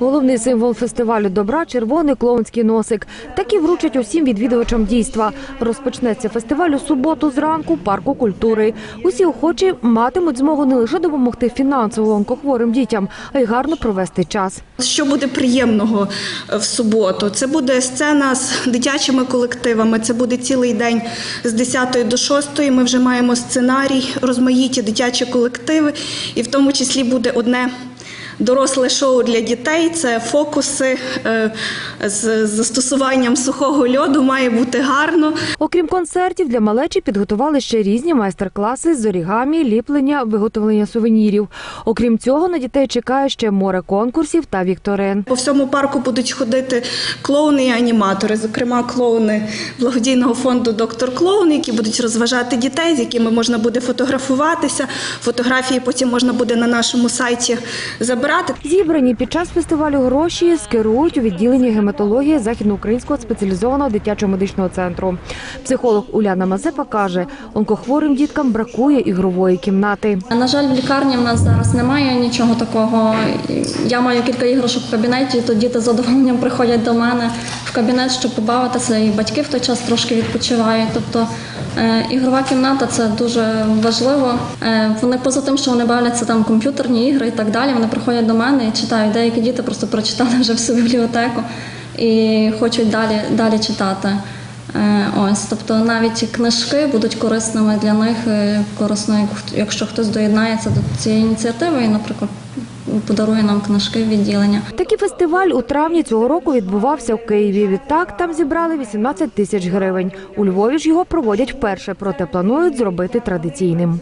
Головний символ фестивалю добра червоний клоунський носик. Такі вручать усім відвідувачам дійства. Розпочнеться фестиваль у суботу зранку парку культури. Усі охочі матимуть змогу не лише допомогти фінансово онкохворим дітям, а й гарно провести час. Що буде приємного е, в суботу? Це буде сцена з дитячими колективами. Це буде цілий день з 10 до 6. Ми вже маємо сценарій, розмаїті дитячі колективи, і в тому числі буде одне. Доросле шоу для дітей це фокуси е, з застосуванням сухого льоду. Має бути гарно. Окрім концертів, для малечі підготували ще різні майстер-класи з орігамі, ліплення, виготовлення сувенірів. Окрім цього, на дітей чекає ще море конкурсів та вікторин. По всьому парку будуть ходити клоуни і аніматори, зокрема клоуни благодійного фонду Доктор Клоун, які будуть розважати дітей, з якими можна буде фотографуватися. Фотографії потім можна буде на нашому сайті забирати. Зібрані під час фестивалю гроші скерують у відділенні гематології західноукраїнського спеціалізованого дитячого медичного центру. Психолог Уляна Мазепа каже, онкохворим діткам бракує ігрової кімнати. На жаль, в лікарні в нас зараз немає нічого такого. Я маю кілька іграшок в кабінеті, то діти з задоволенням приходять до мене в кабінет, щоб побавитися, і батьки в той час трошки відпочивають. Тобто ігрова кімната це дуже важливо. Е, вони поза тим, що вони бавляться там комп'ютерні ігри і так далі. Вони приходять до мене і читають. Деякі діти просто прочитали вже всю бібліотеку і хочуть далі, далі читати. Е, Ось, тобто навіть книжки будуть корисними для них, е, корисно, як- якщо хтось доєднається до цієї ініціативи і, наприклад, подарує нам книжки відділення. Такий фестиваль у травні цього року відбувався в Києві. Відтак там зібрали 18 тисяч гривень. У Львові ж його проводять вперше, проте планують зробити традиційним.